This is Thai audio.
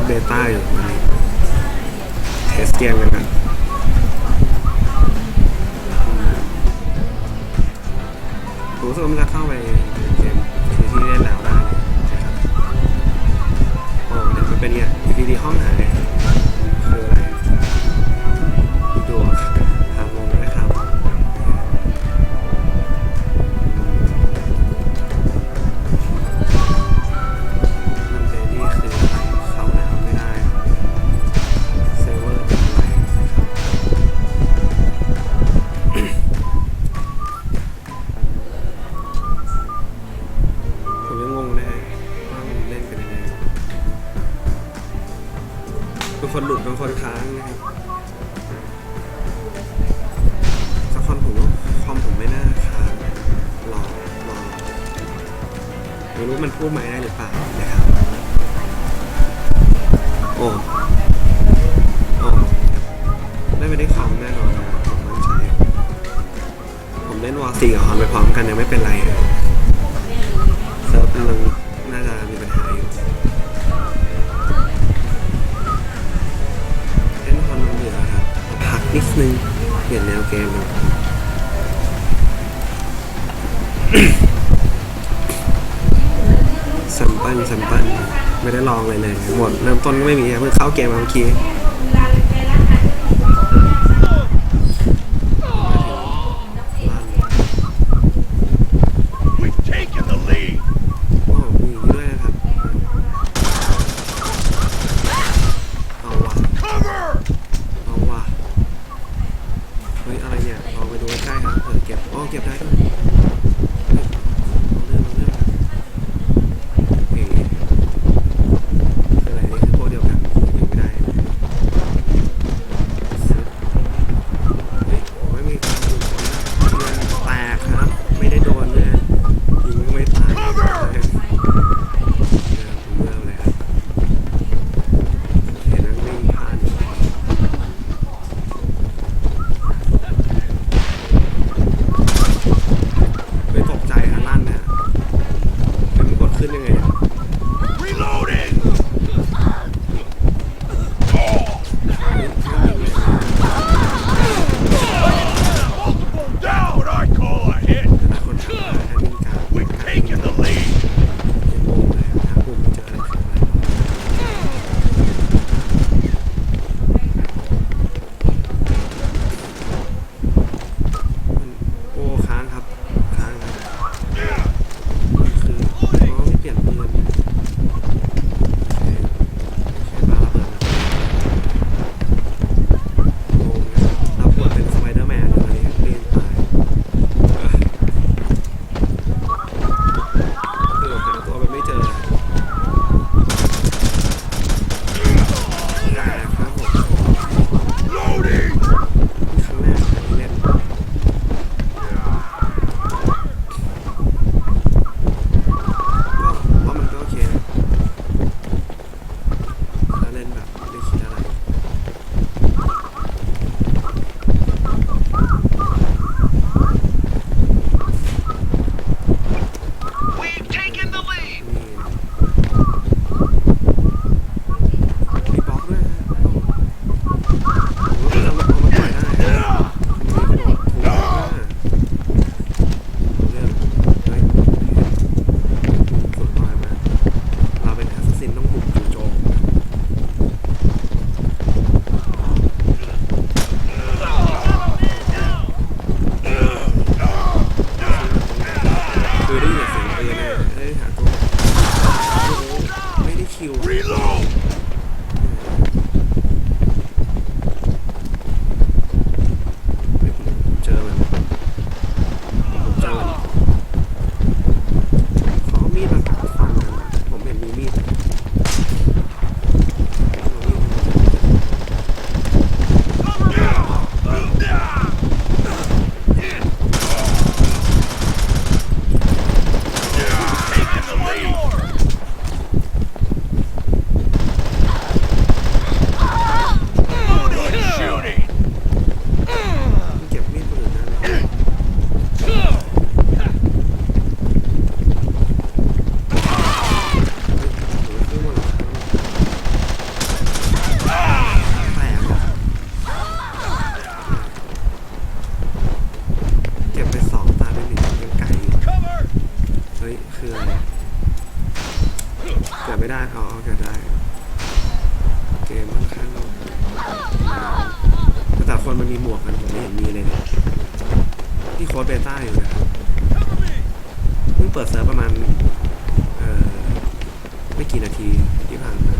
ดเบต้าอยู่มันเทสเกมกันนะรู้สึกว่ามันจะเข้าไป คนหลุดบางคนค้างนะครับสักคนผมความผมไม่น่าค้างรอรอไม่รู้มันพูดไหมได้หรือเปล่านะครับโอ้โอ้ได้ไปได้คอมแน่นอนนะครัม่นใจผมเล่นวอลซีกับฮอนไปพร้อมกันยังไม่เป็นไรเซิร์ฟกำลง นึง เปลี่ยนแนวเกมสัมปันสัมปัน ไม่ได้ลองเลยเลยหมด เริ่มต้นก็ไม่มีเพิ่งเข้าเกมมาเมื่อกี้ คนมันมีหมวกกันผมไม่เห็นมีเลยนะที่โค้ดเบต้าอยู่นะครับเพิ่งเปิดเซิร์ฟประมาณไม่กี่นาทีที่ผ่านมา